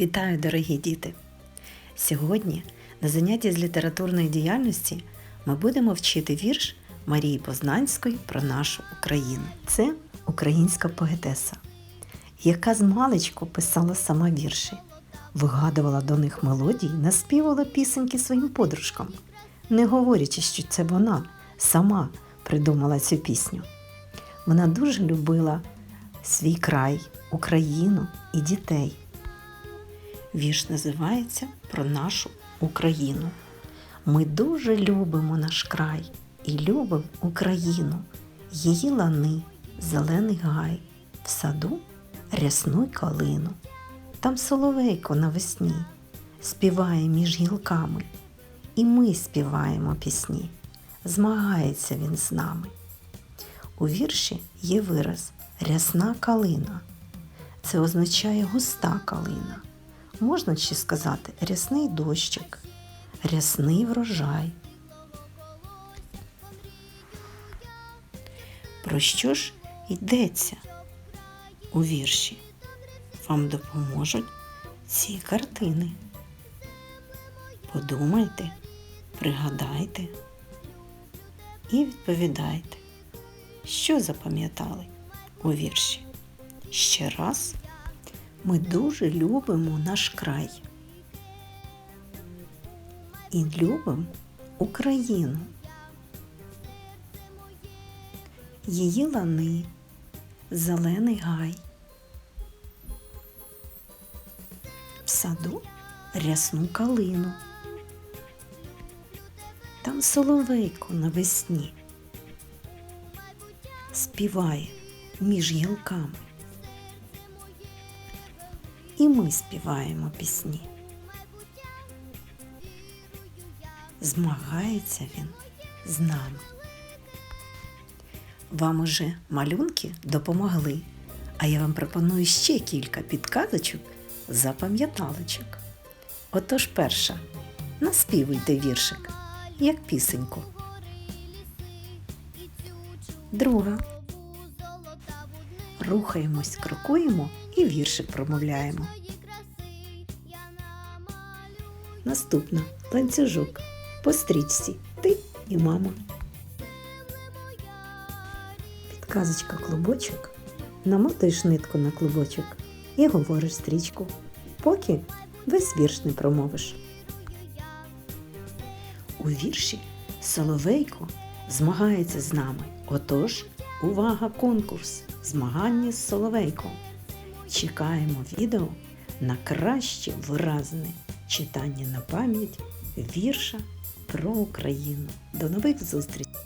Вітаю, дорогі діти! Сьогодні на занятті з літературної діяльності ми будемо вчити вірш Марії Познанської про нашу Україну. Це українська поетеса, яка з маличку писала сама вірші, вигадувала до них мелодії, наспівала пісеньки своїм подружкам, не говорячи, що це вона сама придумала цю пісню. Вона дуже любила свій край, Україну і дітей. Вірш називається Про нашу Україну. Ми дуже любимо наш край і любимо Україну, її лани, зелений гай, в саду рясну й калину. Там соловейко навесні співає між гілками, і ми співаємо пісні. Змагається він з нами. У вірші є вираз рясна калина. Це означає густа калина. Можна ще сказати рясний дощик, рясний врожай. Про що ж йдеться у вірші? Вам допоможуть ці картини. Подумайте, пригадайте і відповідайте, що запам'ятали у вірші. Ще раз. Ми дуже любимо наш край і любимо Україну, її лани, зелений гай. В саду рясну калину. Там соловейко навесні співає між гілками і ми співаємо пісні. Змагається він з нами. Вам уже малюнки допомогли, а я вам пропоную ще кілька підказочок запам'яталочок. Отож перша. Наспівуйте віршик, як пісеньку. Друга. Рухаємось, крокуємо і віршик промовляємо. Наступна ланцюжок. По стрічці ти і мама. Підказочка клубочок. Намотуєш нитку на клубочок і говориш стрічку, поки весь вірш не промовиш. У вірші Соловейко змагається з нами. Отож, увага, конкурс! Змагання з Соловейком. Чекаємо відео на краще виразне читання на пам'ять вірша про Україну. До нових зустрічей!